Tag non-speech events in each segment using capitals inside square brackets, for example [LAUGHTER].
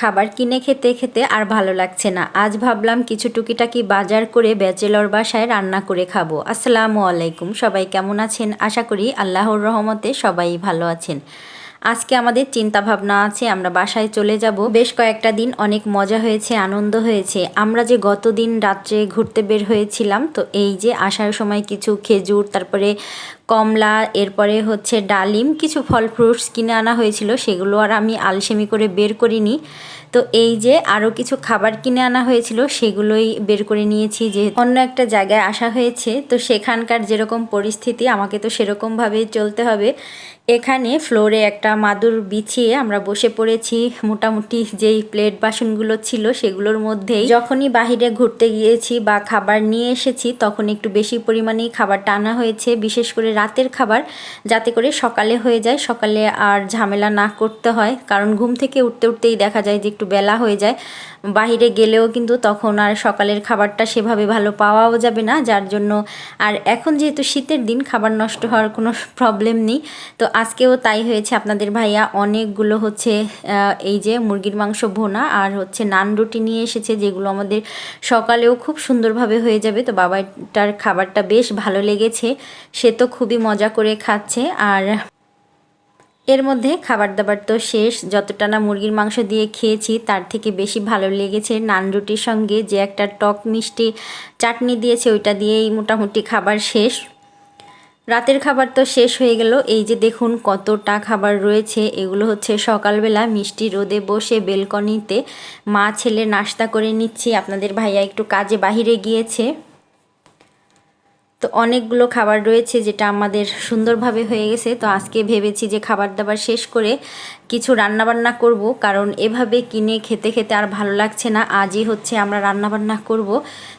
খাবার কিনে খেতে খেতে আর ভালো লাগছে না। আজ ভাবলাম কিছু টুকিটাকি বাজার করে ব্যাচেলর বাসায় রান্না করে খাব। আসসালামু আলাইকুম, সবাই কেমন আছেন? আশা করি আল্লাহর রহমতে সবাই ভালো আছেন। আজকে আমাদের চিন্তা ভাবনা আছে, আমরা বাসায় চলে যাব। বেশ কয়েকটা দিন অনেক মজা হয়েছে, আনন্দ হয়েছে। আমরা যে গত দিন রাত্রে ঘুরতে বের হয়েছিলাম, তো এই যে আসার সময় কিছু খেজুর, তারপরে কমলা, এরপরে হচ্ছে ডালিম, কিছু ফল ফ্রুটস কিনে আনা হয়েছিল, সেগুলো আর আমি আলসেমি করে বের করিনি। তো এই যে আরও কিছু খাবার কিনে আনা হয়েছিল, সেগুলোই বের করে নিয়েছি যে অন্য একটা জায়গায় আসা হয়েছে। তো সেখানকার যেরকম পরিস্থিতি, আমাকে তো সেরকমভাবেই চলতে হবে। এখানে ফ্লোরে একটা মাদুর বিছিয়ে আমরা বসে পড়েছি। মোটামুটি যেই প্লেট বাসনগুলো ছিল সেগুলোর মধ্যেই। যখনই বাহিরে ঘুরতে গিয়েছি বা খাবার নিয়ে এসেছি, তখন একটু বেশি পরিমাণেই খাবার টানা হয়েছে, বিশেষ করে রাতের খাবার, যাতে করে সকালে হয়ে যায়। সকালে আর ঝামেলা না করতে হয়, কারণ ঘুম থেকে উঠতে উঠতেই দেখা যায় যে একটু বেলা হয়ে যায়। বাহিরে গেলেও কিন্তু তখন আর সকালের খাবারটা সেভাবে ভালো পাওয়াও যাবে না, যার জন্য আর এখন যেহেতু শীতের দিন, খাবার নষ্ট হওয়ার কোনো প্রবলেম নেই। তো আজকেও তাই হয়েছে আপনাদের ভাইয়া। অনেকগুলো হচ্ছে এই যে মুরগির মাংস ভোনা আর হচ্ছে নান রুটি নিয়ে এসেছে, যেগুলো আমাদের সকালেও খুব সুন্দরভাবে হয়ে যাবে। তো বাবাটার খাবারটা বেশ ভালো লেগেছে। সে তো খুবই মজা করে খাচ্ছে। আর এর মধ্যে খাবার দাবার তো শেষ। যতটা না মুরগির মাংস দিয়ে খেয়েছি, তার থেকে বেশি ভালো লেগেছে নান রুটির সঙ্গে যে একটা টক মিষ্টি চাটনি দিয়েছে, ওইটা দিয়েই মোটামুটি খাবার শেষ। রাতের খাবার তো শেষ হয়ে গেল। এই যে দেখুন কতটা খাবার রয়েছে। এগুলো হচ্ছে সকালবেলা মিষ্টি রোদে বসে বেলকনিতে মা ছেলে নাস্তা করে নিচ্ছি। আপনাদের ভাইয়া একটু কাজে বাহিরে গিয়েছে। তো অনেকগুলো খাবার রয়েছে যেটা আমাদের সুন্দরভাবে হয়ে গেছে। তো আজকে ভেবেছি যে খাবার দাবার শেষ করে কিছু রান্নাবান্না করব। কারণ এভাবে কিনে খেতে খেতে আর ভালো লাগছে না। আজই হচ্ছে আমরা রান্নাবান্না করব।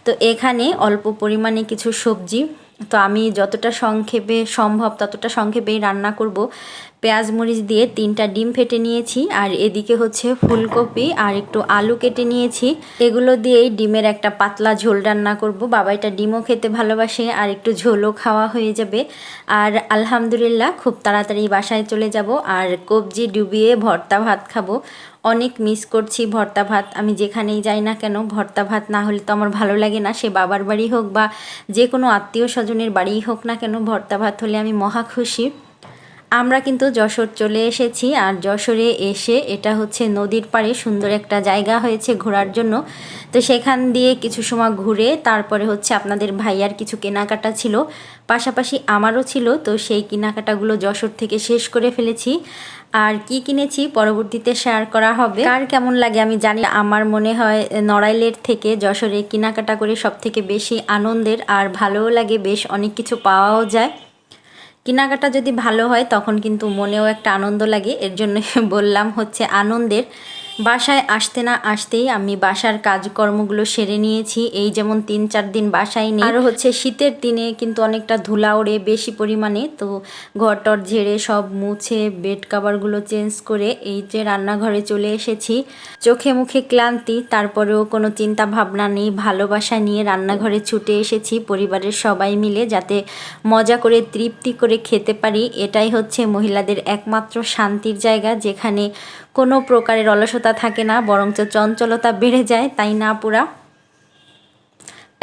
তো এখানে অল্প পরিমাণে কিছু সবজি তো আমি যতটা সংক্ষেপে সম্ভব ততটা সংক্ষেপেই রান্না করব। পেঁয়াজ মরিচ দিয়ে তিনটা ডিম ফেটে নিয়েছি, আর এদিকে হচ্ছে ফুলকপি আর একটু আলু কেটে নিয়েছি। এগুলো দিয়েই ডিমের একটা পাতলা ঝোল রান্না করব। বাবা এটা ডিমও খেতে ভালোবাসে, আর একটু ঝোলও খাওয়া হয়ে যাবে। আর আলহামদুলিল্লাহ খুব তাড়াতাড়ি বাসায় চলে যাব, আর কবজি ডুবিয়ে ভর্তা ভাত খাব। অনেক মিস করছি ভর্তা ভাত, আমি যেখানেই যাই না কেন, ভর্তা ভাত না হলে তো আমার ভালো লাগে না। সে বাবার বাড়ি হোক বা যে কোনো আত্মীয় স্বজনের বাড়িই হোক না কেন, ভর্তা ভাত হলে আমি মহা খুশি। আমরা কিন্তু যশোর চলে এসেছি আর যশোরে এসে এটা হচ্ছে নদীর পাড়ে সুন্দর একটা জায়গা হয়েছে ঘোরার জন্য। তো সেখান দিয়ে কিছু সময় ঘুরে তারপরে হচ্ছে আপনাদের ভাইয়ার কিছু কেনাকাটা ছিল, পাশাপাশি আমারও ছিল। তো সেই কেনাকাটাগুলো যশোর থেকে শেষ করে ফেলেছি। আর কি কিনেছি পরবর্তীতে শেয়ার করা হবে। কার কেমন লাগে আমি জানি আমার মনে হয় নড়াইলের থেকে যশোরে কেনাকাটা করে সব থেকে বেশি আনন্দের আর ভালোও লাগে, বেশ অনেক কিছু পাওয়াও যায়। কেনাকাটা যদি ভালো হয়, তখন কিন্তু মনেও একটা আনন্দ লাগে। এর জন্য [LAUGHS] বললাম হচ্ছে আনন্দের বাসায় আসতে না আসতেই আমি বাসার কাজকর্মগুলো সেরে নিয়েছি। এই যেমন তিন চার দিন বাসায় নেই। আরও হচ্ছে শীতের দিনে কিন্তু অনেকটা ধুলা ওড়ে বেশি পরিমাণে। তো ঘরটর ঝেড়ে সব মুছে বেড কাভারগুলো চেঞ্জ করে এই যে রান্নাঘরে চলে এসেছি। চোখে মুখে ক্লান্তি, তারপরেও কোনো চিন্তা ভাবনা নেই। ভালোবাসা নিয়ে রান্নাঘরে ছুটে এসেছি। পরিবারের সবাই মিলে যাতে মজা করে তৃপ্তি করে খেতে পারি। এটাই হচ্ছে মহিলাদের একমাত্র শান্তির জায়গা, যেখানে কোনো প্রকারের অলসতা থাকে না, বরঞ্চ চঞ্চলতা বেড়ে যায়, তাই না, আপুরা?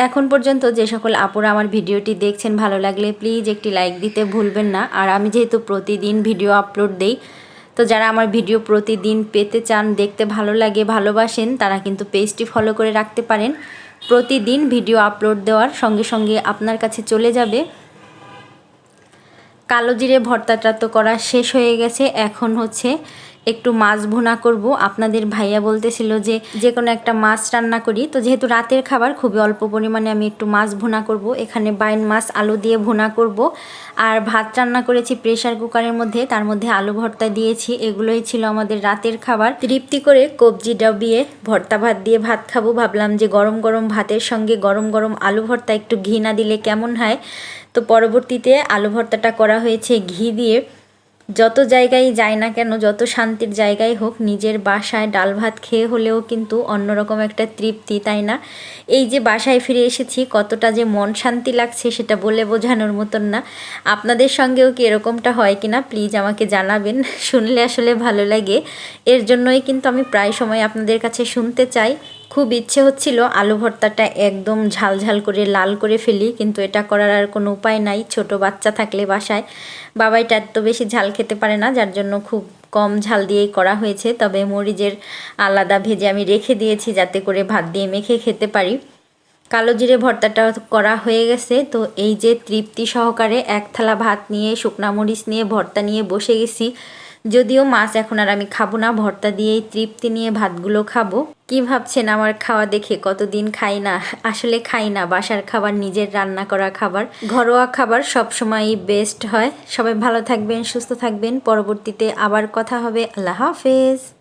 এখন পর্যন্ত যে সকল আপুরা আমার ভিডিওটি দেখছেন ভালো লাগলে প্লিজ একটি লাইক দিতে ভুলবেন না। আর আমি যেহেতু প্রতিদিন ভিডিও আপলোড দেই, তো যারা আমার ভিডিও প্রতিদিন পেতে চান, দেখতে ভালো লাগে, ভালোবাসেন, তারা কিন্তু পেজটি ফলো করে রাখতে পারেন। প্রতিদিন ভিডিও আপলোড দেওয়ার সঙ্গে সঙ্গে আপনার কাছে চলে যাবে। কালো জিরে ভর্তাটা তো করা শেষ হয়ে গেছে, এখন হচ্ছে একটু মাছ ভুনা করব। আপনাদের ভাইয়া বলতেছিল যে যে কোনো একটা মাছ রান্না করি। তো যেহেতু রাতের খাবার, খুবই অল্প পরিমাণে আমি একটু মাছ ভুনা করব। এখানে বাইন মাছ, আলু দিয়ে ভুনা করব। আর ভাত রান্না করেছি প্রেশার কুকারের মধ্যে। তার মধ্যে আলু ভর্তা দিয়েছি। এগুলোই ছিল আমাদের রাতের খাবার। তৃপ্তি করে কবজি ডাবিয়ে ভর্তা ভাত দিয়ে ভাত খাব। ভাবলাম যে গরম গরম ভাতের সঙ্গে গরম গরম আলু ভর্তা একটু ঘি না দিলে কেমন হয়? তো পরবর্তীতে আলু ভর্তাটা করা হয়েছে ঘি দিয়ে। যত জায়গায় যাই না কেন, যত শান্তির জায়গায় হোক, নিজের বাসায় ডাল ভাত খেয়ে হলেও কিন্তু অন্যরকম একটা তৃপ্তি, তাই না? এই যে বাসায় ফিরে এসেছি, কতটা যে মন শান্তি লাগছে সেটা বলে বোঝানোর মতন না। আপনাদের সঙ্গেও কি এরকমটা হয় কিনা প্লিজ আমাকে জানাবেন। [LAUGHS] শুনলে আসলে ভালো লাগে। এর জন্যই কিন্তু আমি প্রায় সময় আপনাদের কাছে শুনতে চাই। খুব ইচ্ছে হচ্ছিল আলু ভর্তাটা একদম ঝাল ঝাল করে লাল করে ফেলি, কিন্তু এটা করার আর কোনো উপায় নাই। ছোট বাচ্চা থাকলে বাসায়। বাবাইটা এত বেশি ঝাল খেতে পারে না, যার জন্য খুব কম ঝাল দিয়েই করা হয়েছে। তবে মরিচের আলাদা ভেজে আমি রেখে দিয়েছি যাতে করে ভাত দিয়ে মেখে খেতে পারি। কালো জিরে ভর্তাটা করা হয়ে গেছে, তো এই যে তৃপ্তি সহকারে এক থালা ভাত নিয়ে, শুকনা মরিচ নিয়ে, ভর্তা নিয়ে বসে গেছি। যদিও মাছ এখন আর আমি খাব না, ভর্তা দিয়েই তৃপ্তি নিয়ে ভাতগুলো খাব। কি ভাবছেন আমার খাওয়া দেখে? কতদিন খাই না? আসলে খাই না, বাসার খাবার, নিজের রান্না করা খাবার। ঘরোয়া খাবার সবসময়ই বেস্ট হয়। সবাই ভালো থাকবেন, সুস্থ থাকবেন। পরবর্তীতে আবার কথা হবে। আল্লাহ হাফেজ।